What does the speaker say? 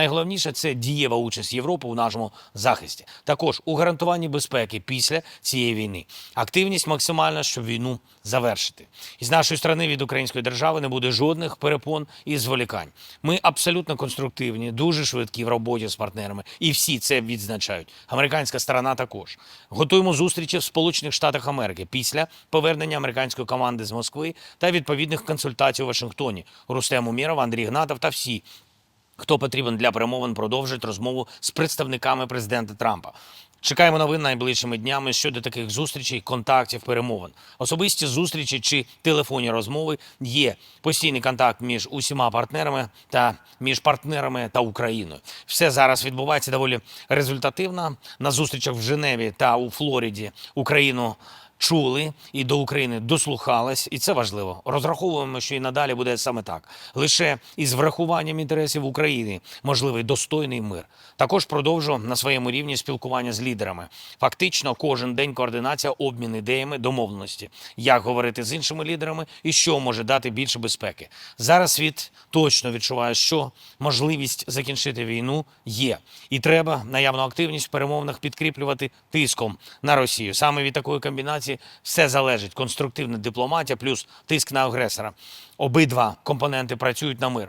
Найголовніше це дієва участь Європи у нашому захисті. Також у гарантуванні безпеки після цієї війни. Активність максимальна, щоб війну завершити. І з нашої сторони від української держави не буде жодних перепон і зволікань. Ми абсолютно конструктивні, дуже швидкі в роботі з партнерами, і всі це відзначають. Американська сторона також. Готуємо зустрічі в Сполучених Штатах Америки після повернення американської команди з Москви та відповідних консультацій у Вашингтоні. Рустем Умєров, Андрій Гнатов та всі хто потрібен для перемовин, продовжить розмову з представниками президента Трампа. Чекаємо новин найближчими днями щодо таких зустрічей, контактів, перемовин. Особисті зустрічі чи телефонні розмови є постійний контакт між усіма партнерами та між партнерами та Україною. Все зараз відбувається доволі результативно. На зустрічах в Женеві та у Флориді Україну чули і до України дослухались, і це важливо. Розраховуємо, що і надалі буде саме так. Лише із врахуванням інтересів України можливий достойний мир. Також продовжу на своєму рівні спілкування з лідерами. Фактично, кожен день координація, обмін ідеями, домовленості, як говорити з іншими лідерами і що може дати більше безпеки. Зараз світ точно відчуває, що можливість закінчити війну є, і треба наявну активність в перемовинах підкріплювати тиском на Росію. Саме від такої комбінації все залежить. Конструктивна дипломатія плюс тиск на агресора. Обидва компоненти працюють на мир.